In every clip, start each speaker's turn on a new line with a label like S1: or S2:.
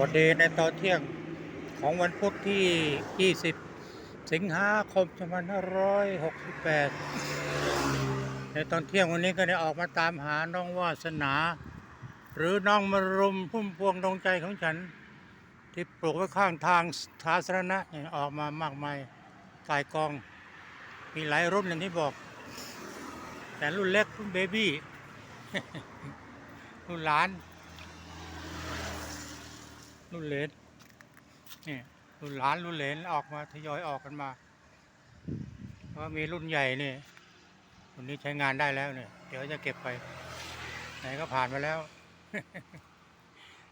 S1: วัสดีในตอนเที่ยงของวันพุธที่ 20 สิงหาคม 2568 ในตอนเที่ยงวันนี้ก็ได้ออกมาตามหาน้องวาสนา หรือน้องมรุมพุ่มพวงดวงใจของฉัน ที่ปลูกไว้ข้างทางสาธารณะเนี่ยออกมามากมายกายกอง มีหลายรุ่นอย่างที่บอก แต่รุ่นเล็กรุ่นเบบี้รุ่นหลาน รุ่นเลนนี่รุ่นหลานรุ่นเลนออกมาทยอยออกกันมาเพราะมีรุ่นใหญ่นี่รุ่นนี้ใช้งานได้แล้วเนี่ย เดี๋ยวจะเก็บไป ไหนก็ผ่านมาแล้ว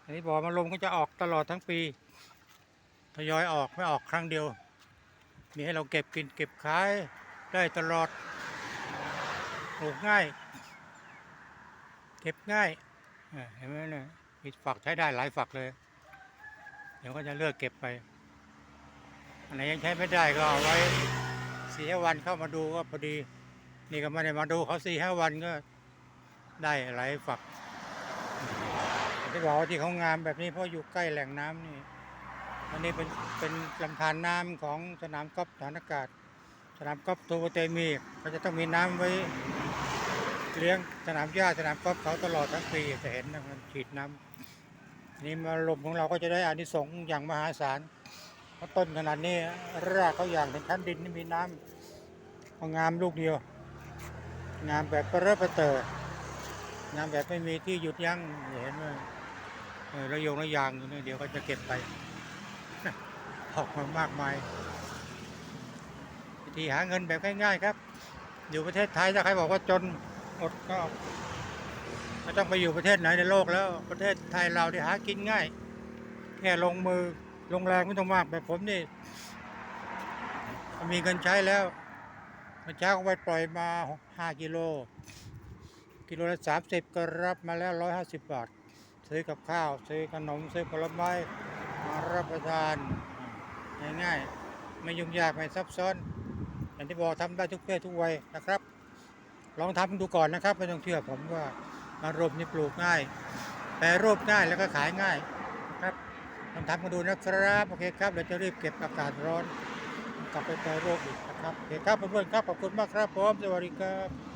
S1: อันนี้บอกมาลมก็จะออกตลอดทั้งปีทยอยออกไม่ออกครั้งเดียว มีให้เราเก็บกินเก็บขายได้ตลอดปลูกง่าย เก็บง่ายเห็นไหมเนี่ยมีฝักใช้ได้หลายฝักเลย เดี๋ยวก็จะเลือกเก็บไป อันไหนยังใช้ไม่ได้ก็เอาไว้สี่ห้าวันเข้ามาดูก็พอดี นี่ก็ไม่ได้มาดูเขาสี่ห้าวันก็ได้หลายฝักที่บอกว่าที่เขางามแบบนี้เพราะอยู่ใกล้แหล่งน้ำนี่ อันนี้เป็นเป็นลำธารน้ำของสนามกอล์ฟฐานอากาศ สนามกอล์ฟโตเตมีก็จะต้องมีน้ำไว้เลี้ยงสนามหญ้าสนามกอล์ฟเขาตลอดทั้งปีจะเห็นนะมันฉีดน้ำ นี่มาลมของเราก็จะได้อานิสงส์อย่างมหาศาลเพราะต้นขนาดนี้รากเขาอย่างถึงชั้นดินนี่มีน้ำเอางามลูกเดียว งามแบบประเรประเตองามแบบไม่มีที่หยุดยั้งเห็นไหมระยงระยางอยู่นี่เดี๋ยวก็จะเก็บไปออกมามากมายวิธีหาเงินแบบง่ายๆครับ อยู่ประเทศไทยถ้าใครบอกว่าจนอดก็ ไม่ต้องไปอยู่ประเทศไหนในโลกแล้ว ประเทศไทยเราที่หากินง่าย แค่ลงมือลงแรงไม่ต้องมากแบบผมนี่มีเงินใช้แล้วเมื่อเช้าก็ไปปล่อยมาห้ากิโล กิโลละสามสิบก็รับมาแล้วร้อยห้าสิบบาท ซื้อกับข้าว ซื้อขนม ซื้อผลไม้มารับประทานง่ายๆไม่ยุ่งยากไม่ซับซ้อนอย่างที่บอกทำได้ทุกเพศทุกวัยนะครับ ลองทำดูก่อนนะครับไม่ต้องเชื่อผมว่า มารมนี่ปลูกง่าย แปรรูปง่ายแล้วก็ขายง่ายนะครับลองทำกันดูนะครับโอเคครับเดี๋ยวจะรีบเก็บอากาศร้อน กลับไปแปรรูปอีกนะครับโอเคครับเพื่อนๆครับขอบคุณมากครับผมสวัสดีครับ